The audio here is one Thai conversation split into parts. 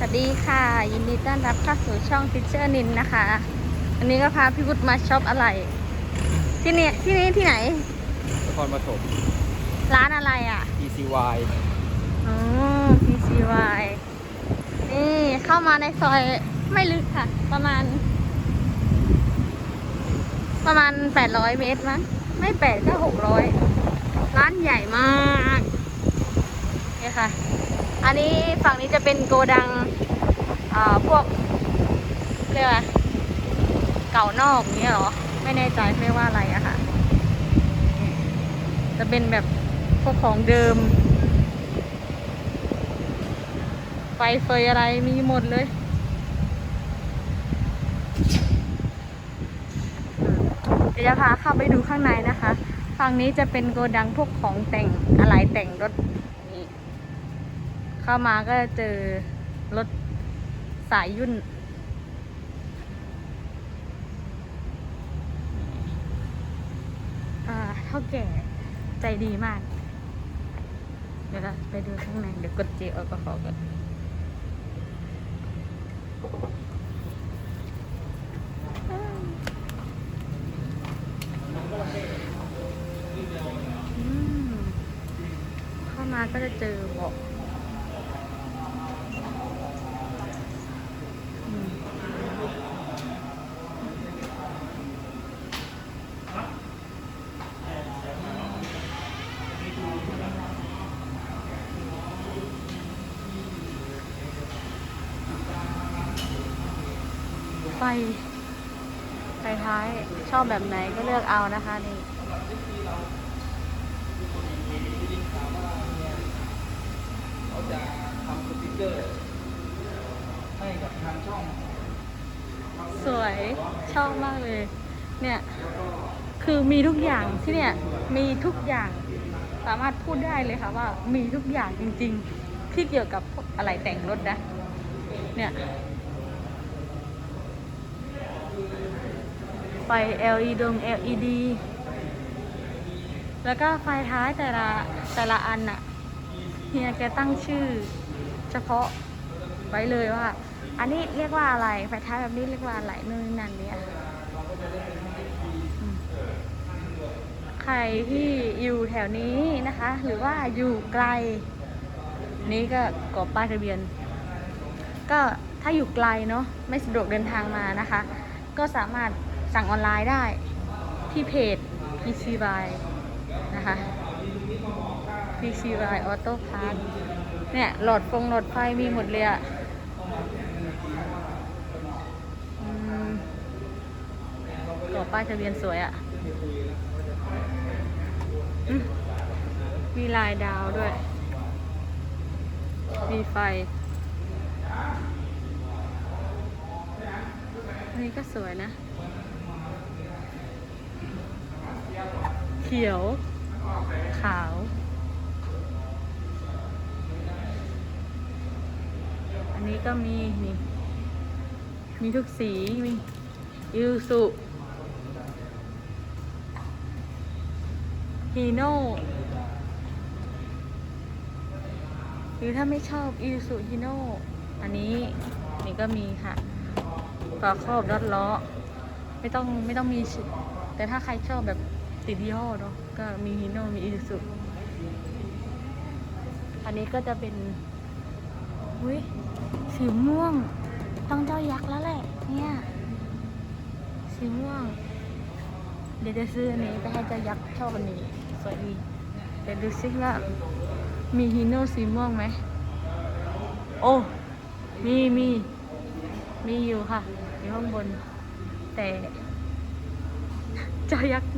สวัสดีค่ะ ยินดีต้อนรับเข้าสู่ช่องทิเชอร์นินนะคะ วันนี้ก็พาพี่วุฒิมาช็อปอะไร ที่นี่ที่นี่ที่ไหนนครปฐมร้านอะไรอะ ECY อ๋อ PCY นี่เข้ามาในซอยไม่ลึกค่ะ ประมาณ ประมาณ 800 เมตรมั้งไม่แปดก็600 ร้านใหญ่มากนี่ค่ะ อันนี้ฝั่งนี้จะเป็นโกดังพวกเรียกว่าเก่านอกนี้เหรอ ไม่แน่ใจเรียกว่าอะไรอะค่ะ จะเป็นแบบพวกของเดิม ไฟเฟยอะไรมีหมดเลยเดี๋ยวจะพาเข้าไปดูข้างในนะคะ ฝั่งนี้จะเป็นโกดังพวกของแต่งอะไรแต่งรถ เข้ามาก็เจอรถสายยุ่น อ่าเท่าแก่ใจดีมาก เดี๋ยวเราไปดูข้างในเดี๋ยวกดเจลแอลกอฮอล์กันเข้ามาก็จะเจอบาะ ไฟไฟท้ายชอบแบบไหนก็เลือกเอานะคะนี่เขาจะทำสติกเกอร์ให้กับทางช่อง สวยชอบมากเลย เนี่ย คือมีทุกอย่างที่เนี่ย มีทุกอย่างสามารถพูดได้เลยค่ะว่ามีทุกอย่างจริง ๆ ที่เกี่ยวกับอะไรแต่งรถนะ เนี่ย ไฟ LED ดง LED แล้วก็ไฟท้ายแต่ละแต่ละอันน่ะเฮียแกตั้งชื่อ เฉพาะไว้เลยว่า อันนี้เรียกว่าอะไร ไฟท้ายแบบนี้เรียกว่าอะไรนู่นนั่นเนี่ยใครที่อยู่แถวนี้นะคะ หรือว่าอยู่ไกล นี้ก็กรอบป้ายทะเบียน ก็ถ้าอยู่ไกลเนาะไม่สะดวกเดินทางมานะคะ ก็สามารถสั่งออนไลน์ได้ที่เพจ PCY นะคะ PCY Auto Parts เนี่ยหลอดฟงหลอดไฟมีหมดเลยอะอกรอบป้ายทะเบียนสวยอะอมมีลายดาวด้วย มีไฟ อันนี้ก็สวยนะ เขียว ขาวอันนี้ก็มีนี่มีทุกสี มีอิวสุฮีโน่หรือถ้าไม่ชอบอิสุฮีโน่อันนี้นี่ก็มีค่ะ ฝาครอบรถล้อ ไม่ต้องไม่ต้องมีแต่ถ้าใครชอบแบบติดยี่ห้อเนาะก็มีฮีโน่มีอิวสุอันนี้ก็จะเป็นอุ้ยสีม่วง ต้องเจ้ายักษ์แล้วแหละ เนี่ยสีม่วง เดี๋ยวจะซื้ออันนี้ไปให้เจ้ายักษ์ชอบอันนี้สวยดีเดี๋ยวดูซิว่ามีฮีโน่สีม่วงไหม โอ้ มีมี มีอยู่ค่ะ อยู่ข้างบน แต่เจ้ายักษ์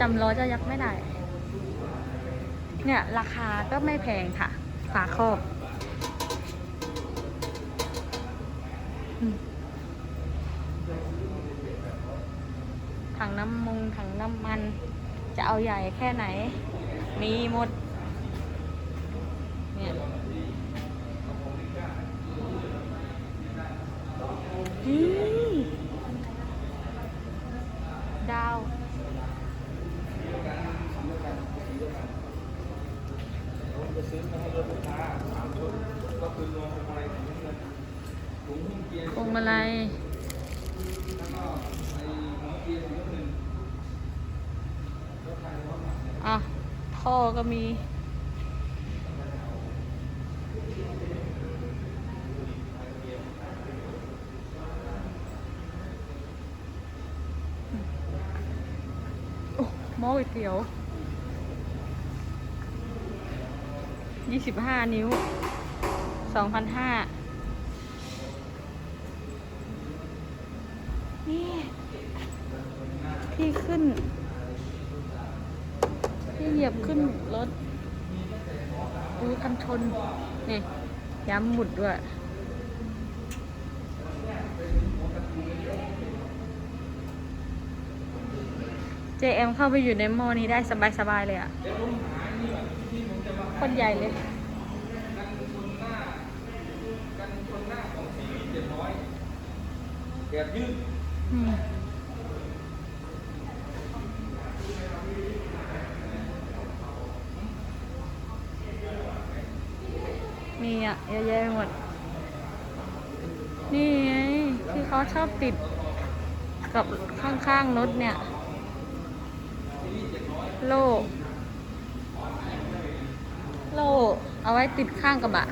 จำล้อเจ้ายักษ์ไม่ได้ เนี่ย ราคาก็ไม่แพงค่ะ ฝาครอบถังน้ำมงถังน้ำมัน จะเอาใหญ่แค่ไหน มีหมด เนี่ย พวงมาลัยอะท่อก็มีหม้อก๋วยเตี๋ยวยี่สิบห้านิ้วสองพันห้า นี่ที่ขึ้น ที่เหยียบขึ้นรถดูกันชน นี่ ย้ำหมุดด้วย JM เข้าไปอยู่ในหม้อนี้ได้สบายๆเลยอะคนใหญ่เลยกันชนหน้ากันชนหน้าของซีรีส์เดร้อยแบบยืด มีอะเยอะแยะไปหมด นี่ไงที่เขาชอบติดกับข้างๆรถเนี่ย โล่ โล่ เอาไว้ติดข้างกระบะ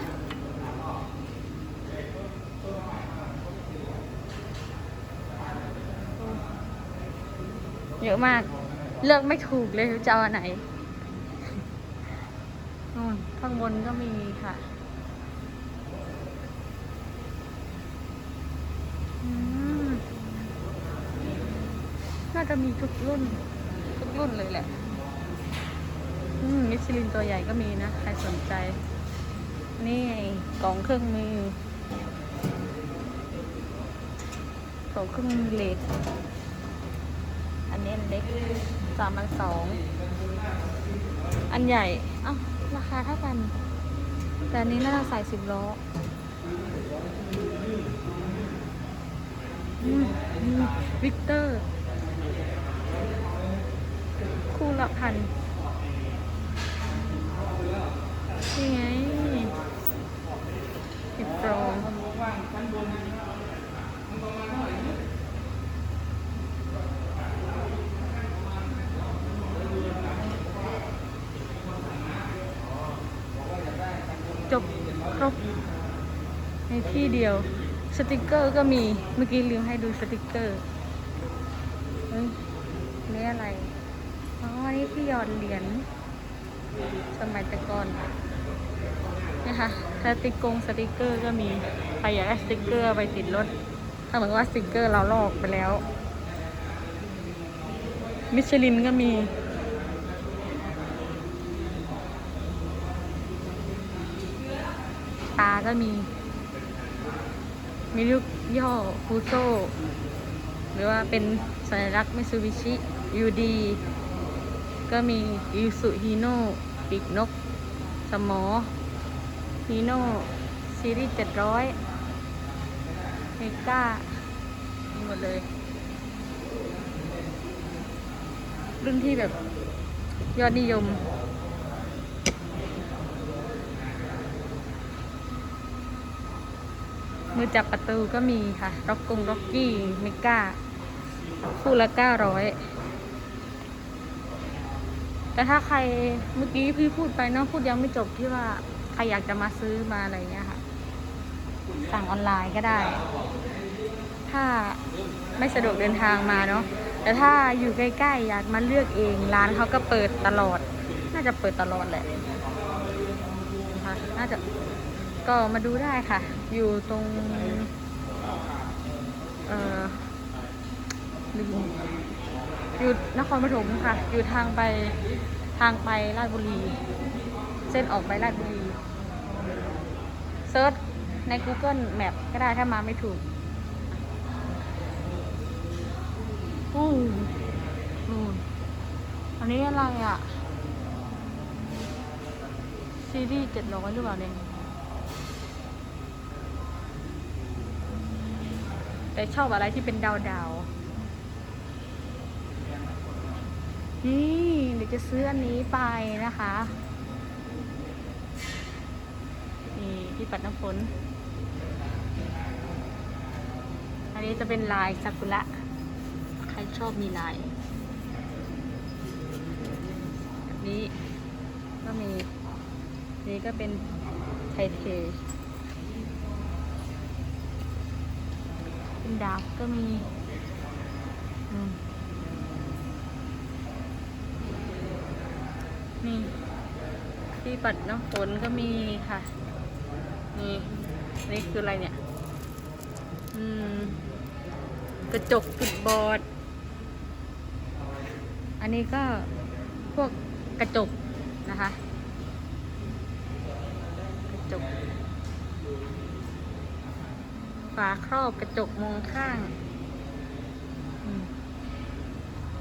เยอะมาก เลือกไม่ถูกเลยจะเอาอันไหนนู่นข้างบนก็มีค่ะอืมน่าจะมีทุกรุ่น ทุกรุ่นเลยแหละ อืมมิชลินตัวใหญ่ก็มีนะ ใครสนใจ นี่กล่องเครื่องมือกล่องเครื่องมือเหล็ก นี้อันเล็กสามพันสอง อันใหญ่เอ้าราคาเท่ากัน แต่อันนี้น่าจะใส่สิบล้อวิกเตอร์ คู่ละพันนี่ไงสิบโปร ว่างชั้นบนมันประมาณเท่าไหร่เนี่ย จบครบ ใน ที่เดียว สติกเกอร์ก็มี เมื่อกี้ลืมให้ดูสติกเกอร์เฮ้ยนี่อะไร อ๋อ นี่ที่หยอดเหรียญสมัยต่ก่อนนี่ค่ะสติกกงสติกเกอร์ก็มี ใครอยากได้สติกเกอร์ไปติดรถ ถ้าเหมือนว่าสติกเกอร์เราลอกไปแล้ว มิชลินก็มีตาก็มี มีลูกย่อฟูโซหรือว่าเป็นสัญลักษณ์มิซูบิชิยูดีก็มียูสุฮีโน่ปีกนก สมอฮีโน่ซีรีส์เจ็ดร้อยเมก้าหมดเลย รุ่นที่แบบยอดนิยม มือจับประตูก็มีค่ะร็อกกงร็อกกี้เมกาคู่ละเก้าร้อยแต่ถ้าใครเมื่อกี้พี่พูดไปเนาะพูดยังไม่จบที่ว่าใครอยากจะมาซื้อมาอะไรเงี้ยค่ะ สั่งออนไลน์ก็ได้ ถ้าไม่สะดวกเดินทางมาเนาะแต่ถ้าอยู่ใกล้ ๆ อยากมาเลือกเองร้านเขาก็เปิดตลอด น่าจะเปิดตลอดแหละนะคะน่าจะ ก็มาดูได้ค่ะ อยู่ตรง เอ่อลืมอยู่นครปฐมค่ะ อยู่ทางไปทางไปราชบุรี เส้นออกไปราชบุรีเซิร์ชใน Google Map ก็ได้ถ้ามาไม่ถูกอู้นูนอันนี้อะไรอะ ซีรีส์เจ็ดร้อยหรือเปล่าเนี่ย แต่ชอบอะไรที่เป็นดาวดาวนี่เดี๋ยวจะซื้ออันนี้ไปนะคะ นี่ที่ปัดน้ำฝนนี้จะเป็นลายซากุระ ใครชอบมีลายนี้ก็มี นี่ก็เป็นไทเท เป็นดาบก็มีนี่ที่ปัดน้ำฝนก็มีค่ะ นี่นี่คืออะไรเนี่ย อืม กระจกติดบอร์ด อันนี้ก็พวกกระจกนะคะ ฝาครอบกระจกมองข้าง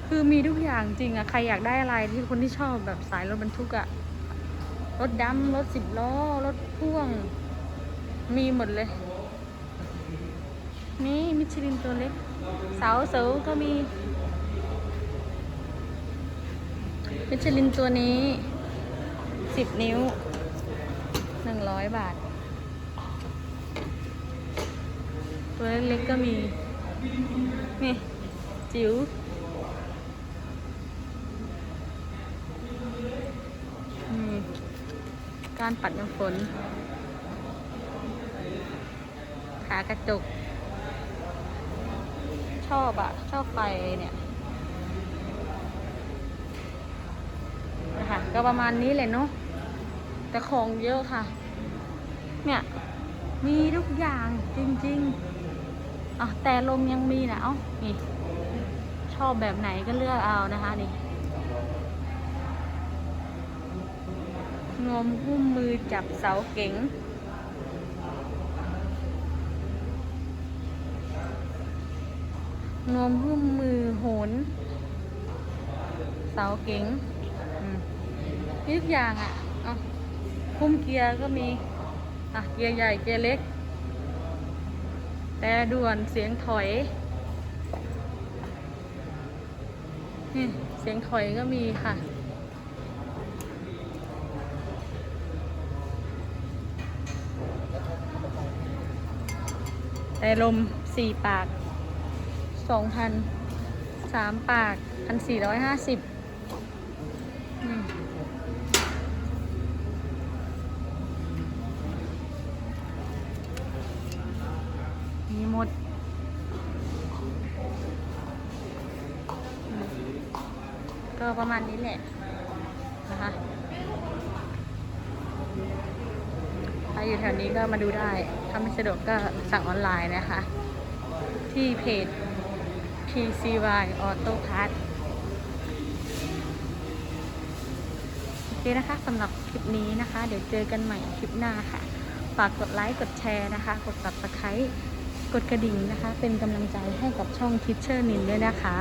คือมีทุกอย่างจริงอะใครอยากได้อะไรที่คนที่ชอบแบบสายรถบรรทุกอะรถดำรถสิบล้อ รถพ่วง มีหมดเลย นี่มิชลินตัวเล็ก เสาเสาก็มี มิชลินตัวนี้สิบนิ้วหนึ่งร้อยบาท ตัวเล็กๆก็มี นี่จิ๋วอืมการปัดน้ำฝน ขากระจก ชอบอะชอบไฟเนี่ยนะคะก็ประมาณนี้เลยเนาะแต่ของเยอะค่ะ เนี่ย มีทุกอย่างจริง ๆ อะแต่ลมยังมีนะเอ้านี่ชอบแบบไหนก็เลือกเอานะคะนี่งมหุ้มมือจับเสาเก๋งงมหุ้มมือโหน เสาเก๋งอืมมีทุกอย่างอะอะหุ้มเกียร์ก็มี อะ เกียร์ใหญ่ เกียร์เล็ก แต่ด่วนเสียงถอยนี่เสียงถอยก็มีค่ะแต่ลมสี่ปากสองพันสามปากพันสี่ร้อยห้าสิบ ก็ประมาณนี้แหละนะคะถ้าอยู่แถวนี้ก็มาดูได้ ถ้าไม่สะดวกก็สั่งออนไลน์นะคะ ที่เพจ PCY Auto Parts โอเคนะคะสำหรับคลิปนี้นะคะ เดี๋ยวเจอกันใหม่คลิปหน้าค่ะ ฝากกดไลค์กดแชร์นะคะ กด subscribe กดกระดิ่งนะคะ เป็นกำลังใจให้กับช่อง Teacher นินด้วยนะคะ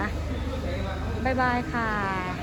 บ๊ายบายค่ะ